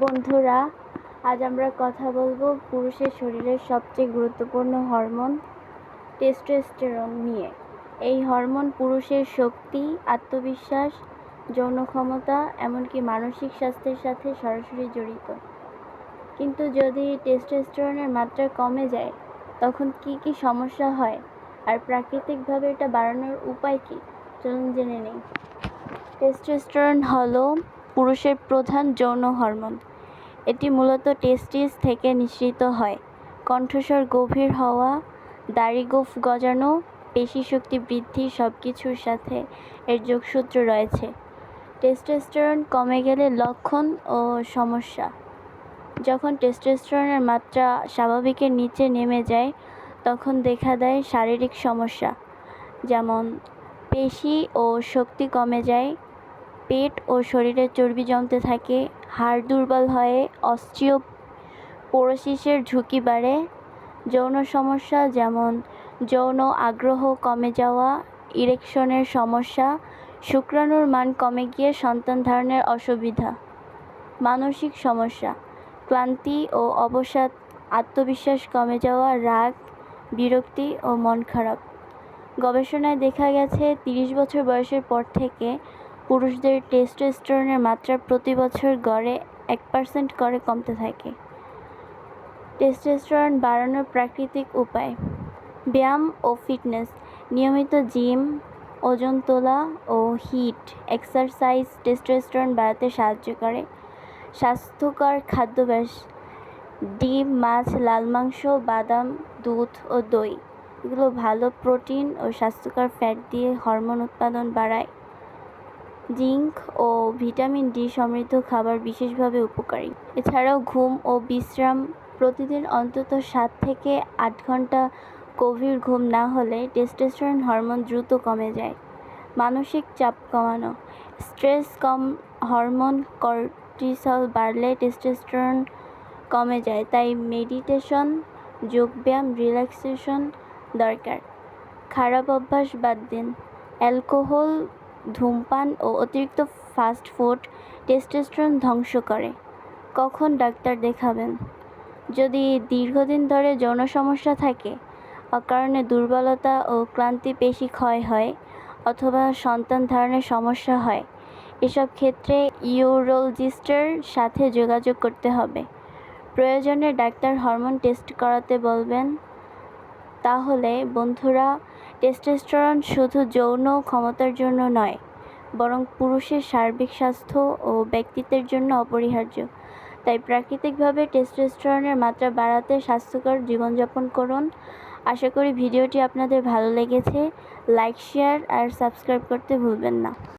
বন্ধুরা, আজ আমরা কথা বলব পুরুষের শরীরের সবচেয়ে গুরুত্বপূর্ণ হরমোন টেস্টোস্টেরন নিয়ে। এই হরমোন পুরুষের শক্তি, আত্মবিশ্বাস, যৌন ক্ষমতা, এমনকি মানসিক স্বাস্থ্যের সাথে সরাসরি জড়িত। কিন্তু যদি টেস্টোস্টেরনের মাত্রা কমে যায়, তখন কি কি সমস্যা হয় আর প্রাকৃতিকভাবে এটা বাড়ানোর উপায় কী? চলুন জেনে নেই। টেস্টোস্টেরন হলো পুরুষের প্রধান যৌন হরমোন। এটি মূলত টেস্টিস থেকে নিঃসৃত হয়। কণ্ঠস্বর গভীর হওয়া, দাড়ি গোঁফ গজানো পেশিশক্তি বৃদ্ধি সব কিছুর সাথে এর যোগসূত্র রয়েছে। টেস্টোস্টেরন কমে গেলে লক্ষণ ও সমস্যা। যখন টেস্টোস্টেরনের মাত্রা স্বাভাবিকের নিচে নেমে যায়, তখন দেখা দেয় শারীরিক সমস্যা, যেমন পেশি ও শক্তি কমে যায় পেট ও শরীরে চর্বি জমতে থাকে, হাড় দুর্বল হয়ে পোরোসিসের ঝুঁকি বাড়ে। যৌন সমস্যা যেমন যৌন আগ্রহ কমে যাওয়া, ইরেকশনের সমস্যা, শুক্রাণুর মান কমে গিয়ে সন্তান ধারণের অসুবিধা। মানসিক সমস্যা, ক্লান্তি ও অবসাদ, আত্মবিশ্বাস কমে যাওয়া, রাগ, বিরক্তি ও মন খারাপ। গবেষণায় দেখা গেছে, তিরিশ বছর বয়সের পর থেকে পুরুষদের টেস্টোস্টেরনের মাত্রা প্রতি বছর গড়ে এক পার্সেন্ট করে কমতে থাকে। টেস্টোস্টেরন বাড়ানোর প্রাকৃতিক উপায়। ব্যায়াম ও ফিটনেস, নিয়মিত জিম, ওজন তোলা ও হিট, এক্সারসাইজ টেস্টোস্টেরন বাড়াতে সাহায্য করে। স্বাস্থ্যকর খাদ্যাভ্যাস, ডিম, মাছ, লাল মাংস, বাদাম, দুধ ও দই, এগুলো ভালো প্রোটিন ও স্বাস্থ্যকর ফ্যাট দিয়ে হরমোন উৎপাদন বাড়ায়। জিঙ্ক ও ভিটামিন ডি সমৃদ্ধ খাবার বিশেষভাবে উপকারী। এছাড়াও ঘুম ও বিশ্রাম প্রতিদিন অন্তত সাত থেকে আট ঘণ্টা গভীর ঘুম না হলে টেস্টোস্টেরন হরমোন দ্রুত কমে যায়। মানসিক চাপ কমানো স্ট্রেস কম হরমোন কর্টিসল বাড়লে টেস্টোস্টেরন কমে যায়, তাই মেডিটেশন যোগব্যায়াম রিল্যাক্সেশন দরকার। খারাপ অভ্যাস বাদ দিন অ্যালকোহল ধূমপান ও অতিরিক্ত ফাস্ট ফুড টেস্টোস্টেরন ধ্বংস করে। কখন ডাক্তার দেখাবেন? যদি দীর্ঘদিন ধরে যৌন সমস্যা থাকে, অকারণে দুর্বলতা ও ক্লান্তি পেশি ক্ষয় হয়, অথবা সন্তান ধারণের সমস্যা হয়, এসব ক্ষেত্রে ইউরোলজিস্টের সাথে যোগাযোগ করতে হবে। প্রয়োজনে ডাক্তার হরমোন টেস্ট করাতে বলবেন। তাহলে বন্ধুরা টেস্টোস্টেরন শুধু যৌন ক্ষমতার জন্য নয়, বরং পুরুষের সার্বিক স্বাস্থ্য ও ব্যক্তিত্বের জন্য অপরিহার্য। তাই প্রাকৃতিকভাবে টেস্টোস্টেরনের মাত্রা বাড়াতে স্বাস্থ্যকর জীবনযাপন করুন। আশা করি ভিডিওটি আপনাদের ভালো লেগেছে। লাইক, শেয়ার আর সাবস্ক্রাইব করতে ভুলবেন না।